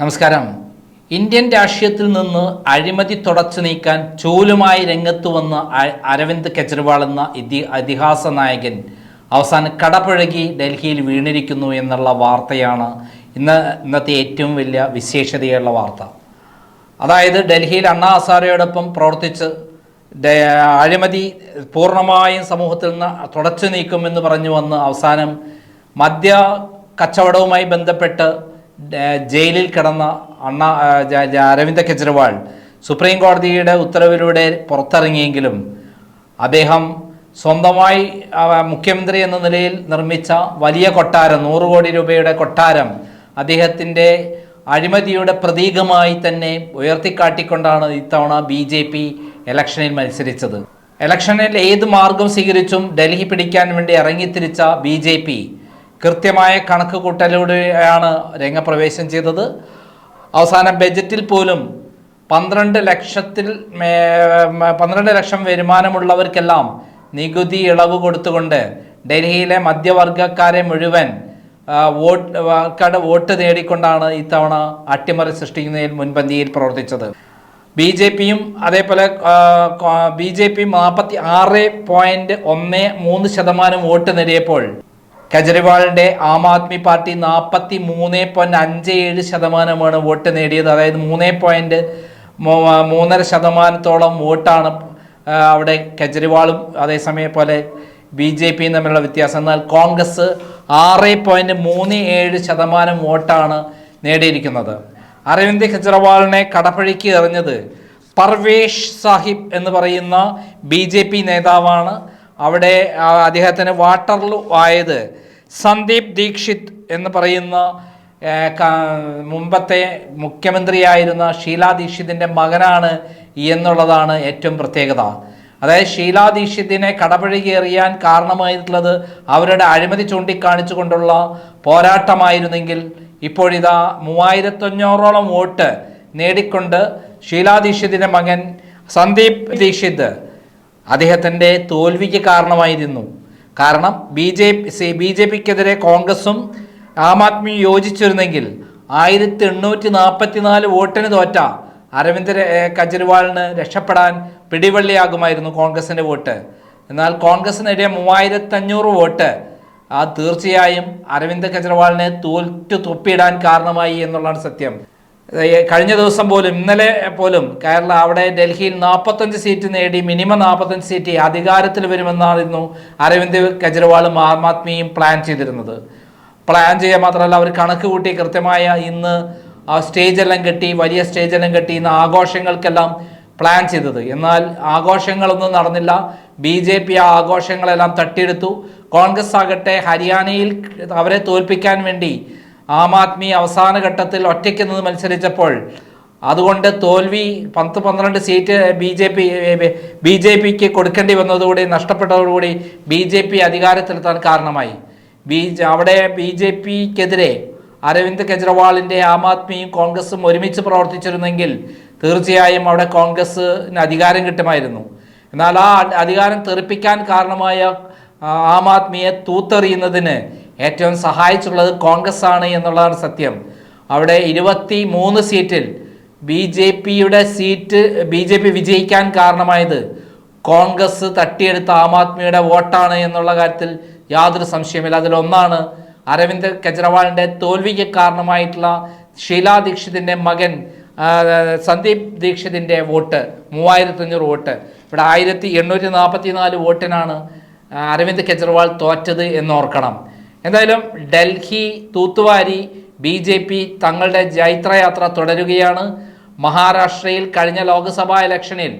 നമസ്കാരം. ഇന്ത്യൻ രാഷ്ട്രീയത്തിൽ നിന്ന് അഴിമതി തുടച്ചു നീക്കാൻ ചൂലുമായി രംഗത്ത് വന്ന അരവിന്ദ് കെജ്രിവാൾ എന്ന ഇതി ഇതിഹാസ നായകൻ അവസാനം കടപുഴകി ഡൽഹിയിൽ വീണിരിക്കുന്നു എന്നുള്ള വാർത്തയാണ് ഇന്ന് ഇന്നത്തെ ഏറ്റവും വലിയ വിശേഷതയുള്ള വാർത്ത. അതായത് ഡൽഹിയിൽ അണ്ണാ ഹസാരയോടൊപ്പം പ്രവർത്തിച്ച് അഴിമതി പൂർണമായും സമൂഹത്തിൽ നിന്ന് തുടച്ചു നീക്കുമെന്ന് പറഞ്ഞു വന്ന് അവസാനം മദ്യ കച്ചവടവുമായി ബന്ധപ്പെട്ട് ജയിലിൽ കിടന്ന അണ്ണ അരവിന്ദ് കെജ്രിവാൾ സുപ്രീം കോടതിയുടെ ഉത്തരവിലൂടെ പുറത്തിറങ്ങിയെങ്കിലും അദ്ദേഹം സ്വന്തമായി മുഖ്യമന്ത്രി എന്ന നിലയിൽ നിർമ്മിച്ച വലിയ കൊട്ടാരം നൂറ് കോടി രൂപയുടെ കൊട്ടാരം അദ്ദേഹത്തിന്റെ അഴിമതിയുടെ പ്രതീകമായി തന്നെ ഉയർത്തിക്കാട്ടിക്കൊണ്ടാണ് ഇത്തവണ ബി ജെ പി ഇലക്ഷനിൽ മത്സരിച്ചത്. ഇലക്ഷനിൽ ഏത് മാർഗം സ്വീകരിച്ചും ഡൽഹി പിടിക്കാൻ വേണ്ടി ഇറങ്ങിത്തിരിച്ച ബി ജെ പി കൃത്യമായ കണക്ക് കൂട്ടലിലൂടെയാണ് രംഗപ്രവേശം ചെയ്തത്. അവസാന ബജറ്റിൽ പോലും പന്ത്രണ്ട് ലക്ഷത്തിൽ പന്ത്രണ്ട് ലക്ഷം വരുമാനമുള്ളവർക്കെല്ലാം നികുതി ഇളവ് കൊടുത്തുകൊണ്ട് ഡൽഹിയിലെ മധ്യവർഗക്കാരെ മുഴുവൻ വോട്ട് ആൾക്കാരുടെ വോട്ട് നേടിക്കൊണ്ടാണ് ഇത്തവണ അട്ടിമറി സൃഷ്ടിക്കുന്നതിൽ മുൻപന്തിയിൽ പ്രവർത്തിച്ചത്. ബി ജെ പിയും അതേപോലെ ബി ജെ പി നാൽപ്പത്തി ആറ് പോയിന്റ് ഒന്ന് മൂന്ന് ശതമാനം വോട്ട് നേടിയപ്പോൾ കെജ്രിവാളിന്റെ ആം ആദ്മി പാർട്ടി നാൽപ്പത്തി മൂന്ന് പോയിന്റ് അഞ്ച് ഏഴ് ശതമാനമാണ് വോട്ട് നേടിയത്. അതായത് മൂന്ന് പോയിന്റ് മൂന്നര ശതമാനത്തോളം വോട്ടാണ് അവിടെ കെജ്രിവാളും അതേസമയം പോലെ ബി ജെ പിയും തമ്മിലുള്ള വ്യത്യാസം. എന്നാൽ കോൺഗ്രസ് ആറ് പോയിന്റ് മൂന്ന് ഏഴ് ശതമാനം വോട്ടാണ് നേടിയിരിക്കുന്നത്. അരവിന്ദ് കെജ്രിവാളിനെ കടപ്പഴിക്ക് എറിഞ്ഞത് പർവേഷ് സാഹിബ് എന്ന് പറയുന്ന ബി നേതാവാണ്. അവിടെ അദ്ദേഹത്തിന് വാട്ടർലു ആയത് സന്ദീപ് ദീക്ഷിത് എന്ന് പറയുന്ന മുമ്പത്തെ മുഖ്യമന്ത്രിയായിരുന്ന ഷീലാ ദീക്ഷിതിന്റെ മകനാണ് എന്നുള്ളതാണ് ഏറ്റവും പ്രത്യേകത. അതായത് ഷീലാ ദീക്ഷിതിനെ എറിയാൻ കാരണമായിട്ടുള്ളത് അവരുടെ അഴിമതി ചൂണ്ടിക്കാണിച്ചുകൊണ്ടുള്ള പോരാട്ടമായിരുന്നെങ്കിൽ ഇപ്പോഴിതാ മൂവായിരത്തഞ്ഞൂറോളം വോട്ട് നേടിക്കൊണ്ട് ഷീലാ ദീക്ഷിതിന്റെ മകൻ സന്ദീപ് ദീക്ഷിത് അദ്ദേഹത്തിന്റെ തോൽവിക്ക് കാരണമായിരുന്നു. കാരണം B J P B J പിക്കെതിരെ കോൺഗ്രസും ആം ആദ്മി യോജിച്ചിരുന്നെങ്കിൽ ആയിരത്തി എണ്ണൂറ്റി നാൽപ്പത്തി നാല് വോട്ടിന് തോറ്റ അരവിന്ദ് കെജ്രിവാളിന് രക്ഷപ്പെടാൻ പിടിവള്ളിയാകുമായിരുന്നു കോൺഗ്രസിന്റെ വോട്ട്. എന്നാൽ കോൺഗ്രസ് നേടിയ മൂവായിരത്തഞ്ഞൂറ് വോട്ട്. ആ തീർച്ചയായും അരവിന്ദ് കെജ്രിവാളിനെ തോറ്റു തൊപ്പിയിടാൻ കാരണമായി എന്നുള്ളതാണ് സത്യം. കഴിഞ്ഞ ദിവസം പോലും ഇന്നലെ പോലും കേരള അവിടെ ഡൽഹിയിൽ നാൽപ്പത്തഞ്ച് സീറ്റ് നേടി മിനിമം നാൽപ്പത്തഞ്ച് സീറ്റ് അധികാരത്തിൽ വരുമെന്നായിരുന്നു അരവിന്ദ് കെജ്രിവാളും ആം ആദ്മിയും പ്ലാൻ ചെയ്തിരുന്നത്. പ്ലാൻ ചെയ്യാൻ മാത്രമല്ല അവർ കണക്ക് കൂട്ടി കൃത്യമായ ഇന്ന് സ്റ്റേജെല്ലാം കെട്ടി വലിയ സ്റ്റേജ് എല്ലാം കെട്ടി ഇന്ന് ആഘോഷങ്ങൾക്കെല്ലാം പ്ലാൻ ചെയ്തത്. എന്നാൽ ആഘോഷങ്ങളൊന്നും നടന്നില്ല. ബി ജെ പി ആ ആഘോഷങ്ങളെല്ലാം തട്ടിയെടുത്തു. കോൺഗ്രസ് ആകട്ടെ ഹരിയാനയിൽ അവരെ തോൽപ്പിക്കാൻ വേണ്ടി ആം ആദ്മി അവസാന ഘട്ടത്തിൽ ഒറ്റയ്ക്ക് നിന്ന് മത്സരിച്ചപ്പോൾ അതുകൊണ്ട് തോൽവി പത്ത് പന്ത്രണ്ട് seat B J P B J പിക്ക് കൊടുക്കേണ്ടി വന്നതോടുകൂടി നഷ്ടപ്പെട്ടതോടുകൂടി ബി ജെ പി അധികാരത്തിലെത്താൻ കാരണമായി. ബി അവിടെ ബി ജെ പിക്കെതിരെ അരവിന്ദ് കെജ്രിവാളിന്റെ ആം ആദ്മിയും കോൺഗ്രസും ഒരുമിച്ച് പ്രവർത്തിച്ചിരുന്നെങ്കിൽ തീർച്ചയായും അവിടെ കോൺഗ്രസ്സിന് അധികാരം കിട്ടുമായിരുന്നു. എന്നാൽ ആ അധികാരം തെറിപ്പിക്കാൻ കാരണമായ ആ, ആദ്മിയെ തൂത്തെറിയുന്നതിന് ഏറ്റവും സഹായിച്ചുള്ളത് കോൺഗ്രസ് ആണ് എന്നുള്ളതാണ് സത്യം. അവിടെ ഇരുപത്തി മൂന്ന് സീറ്റിൽ ബി ജെ പിയുടെ സീറ്റ് ബി ജെ പി വിജയിക്കാൻ കാരണമായത് കോൺഗ്രസ് തട്ടിയെടുത്ത ആം ആദ്മിയുടെ വോട്ടാണ് എന്നുള്ള കാര്യത്തിൽ യാതൊരു സംശയമില്ല അതിലൊന്നാണ് അരവിന്ദ് കെജ്രിവാളിന്റെ തോൽവിക്ക് കാരണമായിട്ടുള്ള ഷീലാ ദീക്ഷിതിന്റെ മകൻ സന്ദീപ് ദീക്ഷിതിന്റെ വോട്ട് മൂവായിരത്തഞ്ഞൂറ് വോട്ട്. ഇവിടെ ആയിരത്തി എണ്ണൂറ്റി നാൽപ്പത്തി നാല് വോട്ടിനാണ് അരവിന്ദ് കെജ്രിവാൾ തോറ്റത് എന്നോർക്കണം. എന്തായാലും ഡൽഹി തൂത്തുവാരി ബി ജെ പി തങ്ങളുടെ ജൈത്രയാത്ര തുടരുകയാണ്. മഹാരാഷ്ട്രയിൽ കഴിഞ്ഞ ലോക്സഭാ ഇലക്ഷനിൽ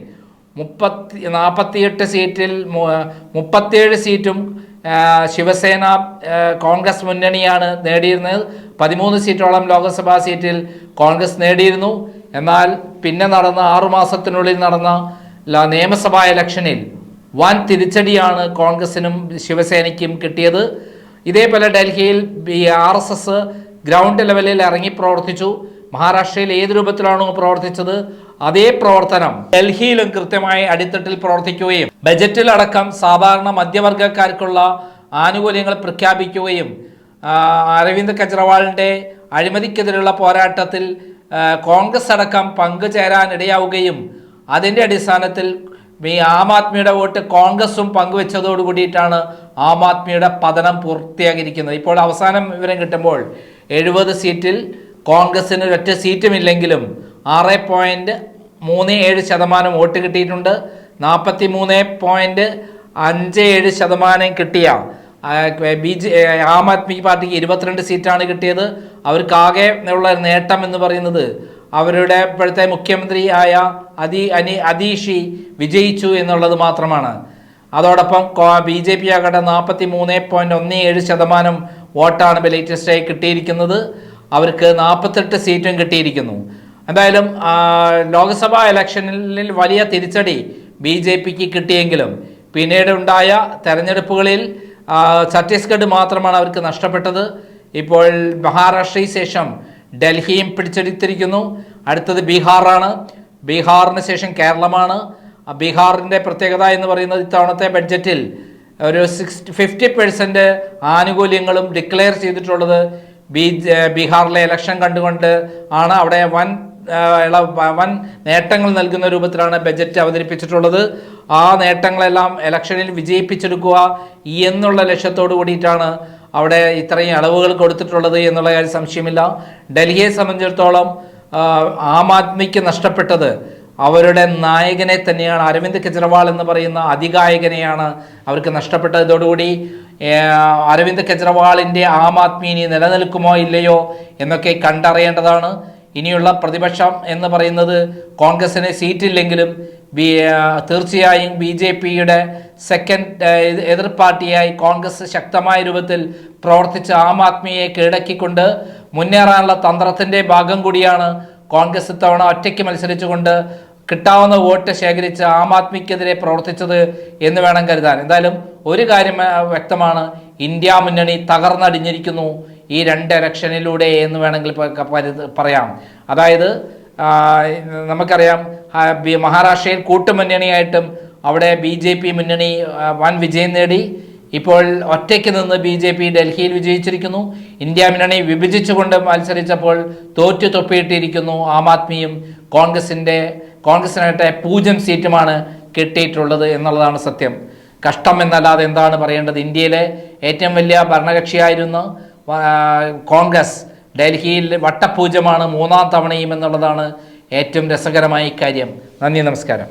മുപ്പത്തി നാൽപ്പത്തിയെട്ട് സീറ്റിൽ മുപ്പത്തിയേഴ് സീറ്റും ശിവസേന കോൺഗ്രസ് മുന്നണിയാണ് നേടിയിരുന്നത്. പതിമൂന്ന് സീറ്റോളം ലോക്സഭാ സീറ്റിൽ കോൺഗ്രസ് നേടിയിരുന്നു. എന്നാൽ പിന്നെ നടന്ന ആറുമാസത്തിനുള്ളിൽ നടന്ന നിയമസഭാ ഇലക്ഷനിൽ വൻ തിരിച്ചടിയാണ് കോൺഗ്രസിനും ശിവസേനയ്ക്കും കിട്ടിയത്. ഇതേപോലെ ഡൽഹിയിൽ ആർ എസ് എസ് ഗ്രൗണ്ട് ലെവലിൽ ഇറങ്ങി പ്രവർത്തിച്ചു. മഹാരാഷ്ട്രയിൽ ഏത് രൂപത്തിലാണോ പ്രവർത്തിച്ചത് അതേ പ്രവർത്തനം ഡൽഹിയിലും കൃത്യമായി അടിത്തട്ടിൽ പ്രവർത്തിക്കുകയും ബജറ്റിലടക്കം സാധാരണ മധ്യവർഗക്കാർക്കുള്ള ആനുകൂല്യങ്ങൾ പ്രഖ്യാപിക്കുകയും അരവിന്ദ് കെജ്രിവാളിന്റെ അഴിമതിക്കെതിരെയുള്ള പോരാട്ടത്തിൽ കോൺഗ്രസ് അടക്കം പങ്കുചേരാനിടയാവുകയും അതിന്റെ അടിസ്ഥാനത്തിൽ ഈ ആം ആദ്മിയുടെ വോട്ട് കോൺഗ്രസും പങ്കുവെച്ചതോട് കൂടിയിട്ടാണ് ആം ആദ്മിയുടെ പതനം പൂർത്തിയാക്കിയിരിക്കുന്നത് ഇപ്പോൾ അവസാനം വിവരം കിട്ടുമ്പോൾ എഴുപത് സീറ്റിൽ കോൺഗ്രസിന് ഒറ്റ സീറ്റുമില്ലെങ്കിലും ആറ് പോയിന്റ് മൂന്ന് ഏഴ് ശതമാനം വോട്ട് കിട്ടിയിട്ടുണ്ട്. നാൽപ്പത്തി മൂന്ന് പോയിന്റ് അഞ്ച് ഏഴ് ശതമാനം കിട്ടിയ ബി ജെ ആം ആദ്മി പാർട്ടിക്ക് ഇരുപത്തിരണ്ട് സീറ്റാണ് കിട്ടിയത്. അവർക്കാകെ ഉള്ള നേട്ടം എന്ന് പറയുന്നത് അവരുടെ ഇപ്പോഴത്തെ മുഖ്യമന്ത്രി ആയ അതി അനി അതീഷി വിജയിച്ചു എന്നുള്ളത് മാത്രമാണ്. അതോടൊപ്പം ബി ജെ പി ആകട്ടെ നാൽപ്പത്തി മൂന്ന് പോയിന്റ് ഒന്ന് ഏഴ് ശതമാനം വോട്ടാണ് ലേറ്റസ്റ്റായി കിട്ടിയിരിക്കുന്നത്. അവർക്ക് നാൽപ്പത്തെട്ട് സീറ്റും കിട്ടിയിരിക്കുന്നു. എന്തായാലും ലോക്സഭാ ഇലക്ഷനിൽ വലിയ തിരിച്ചടി ബി ജെ പിക്ക് കിട്ടിയെങ്കിലും പിന്നീട് ഉണ്ടായ തെരഞ്ഞെടുപ്പുകളിൽ ഛത്തീസ്ഗഡ് മാത്രമാണ് അവർക്ക് നഷ്ടപ്പെട്ടത്. ഇപ്പോൾ മഹാരാഷ്ട്രയ്ക്ക് ശേഷം ഡൽഹിയും പിടിച്ചെടുത്തിരിക്കുന്നു. അടുത്തത് ബീഹാറാണ്. ബീഹാറിന് ശേഷം കേരളമാണ്. ബീഹാറിന്റെ പ്രത്യേകത എന്ന് പറയുന്നത് ഇത്തവണത്തെ ബഡ്ജറ്റിൽ ഒരു സിക്സ് ഫിഫ്റ്റി പെർസെന്റ് ആനുകൂല്യങ്ങളും ഡിക്ലെയർ ചെയ്തിട്ടുള്ളത് ബി ബീഹാറിലെ ഇലക്ഷൻ കണ്ടുകൊണ്ട് ആണ്. അവിടെ വൻ വൻ നേട്ടങ്ങൾ നൽകുന്ന രൂപത്തിലാണ് ബജറ്റ് അവതരിപ്പിച്ചിട്ടുള്ളത്. ആ നേട്ടങ്ങളെല്ലാം ഇലക്ഷനിൽ വിജയിപ്പിച്ചെടുക്കുക എന്നുള്ള ലക്ഷ്യത്തോടു കൂടിയിട്ടാണ് അവിടെ ഇത്രയും അളവുകൾ കൊടുത്തിട്ടുള്ളത് എന്നുള്ള കാര്യം സംശയമില്ല. ഡൽഹിയെ സംബന്ധിച്ചിടത്തോളം ആ, ആദ്മിക്ക് നഷ്ടപ്പെട്ടത് അവരുടെ നായകനെ തന്നെയാണ്. അരവിന്ദ് കെജ്രിവാൾ എന്ന് പറയുന്ന അതികായകനെയാണ് അവർക്ക് നഷ്ടപ്പെട്ടത്. ഇതോടുകൂടി അരവിന്ദ് കെജ്രിവാളിന്റെ ആം ആദ്മി ഇനി നിലനിൽക്കുമോ ഇല്ലയോ എന്നൊക്കെ കണ്ടറിയേണ്ടതാണ്. ഇനിയുള്ള പ്രതിപക്ഷം എന്ന് പറയുന്നത് കോൺഗ്രസിന് സീറ്റില്ലെങ്കിലും ബി തീർച്ചയായും ബി ജെ പിയുടെ സെക്കൻഡ് എതിർ- പാർട്ടിയായി കോൺഗ്രസ് ശക്തമായ രൂപത്തിൽ പ്രവർത്തിച്ച ആം ആദ്മിയെ കീഴടക്കിക്കൊണ്ട് മുന്നേറാനുള്ള തന്ത്രത്തിന്റെ ഭാഗം കൂടിയാണ് കോൺഗ്രസ് ഇത്തവണ ഒറ്റയ്ക്ക് മത്സരിച്ചുകൊണ്ട് കിട്ടാവുന്ന വോട്ട് ശേഖരിച്ച് ആം ആദ്മിക്കെതിരെ പ്രവർത്തിച്ചത് എന്ന് വേണം കരുതാൻ. എന്തായാലും ഒരു കാര്യം വ്യക്തമാണ്. ഇന്ത്യ മുന്നണി തകർന്നടിഞ്ഞിരിക്കുന്നു ഈ രണ്ട് ഇലക്ഷനിലൂടെ എന്ന് വേണമെങ്കിൽ പറയാം. അതായത് നമുക്കറിയാം മഹാരാഷ്ട്രയിൽ കൂട്ടുമുന്നണിയായിട്ടും അവിടെ ബി ജെ പി മുന്നണി വൻ വിജയം നേടി. ഇപ്പോൾ ഒറ്റയ്ക്ക് നിന്ന് ബി ജെ പി ഡൽഹിയിൽ വിജയിച്ചിരിക്കുന്നു. ഇന്ത്യ മുന്നണി വിഭജിച്ചുകൊണ്ട് മത്സരിച്ചപ്പോൾ തോറ്റു തൊപ്പിയിട്ടിരിക്കുന്നു ആം ആദ്മിയും. കോൺഗ്രസിന്റെ കോൺഗ്രസിനായിട്ട് പൂജ്യം സീറ്റുമാണ് കിട്ടിയിട്ടുള്ളത് എന്നുള്ളതാണ് സത്യം. കഷ്ടം എന്നല്ലാതെ എന്താണ് പറയേണ്ടത്? ഇന്ത്യയിലെ ഏറ്റവും വലിയ ഭരണകക്ഷിയായിരുന്ന കോൺഗ്രസ് ഡൽഹിയിൽ വട്ടപൂജ്യമാണ് മൂന്നാം തവണയും എന്നുള്ളതാണ് ഏറ്റവും രസകരമായ കാര്യം. നന്ദി നമസ്കാരം.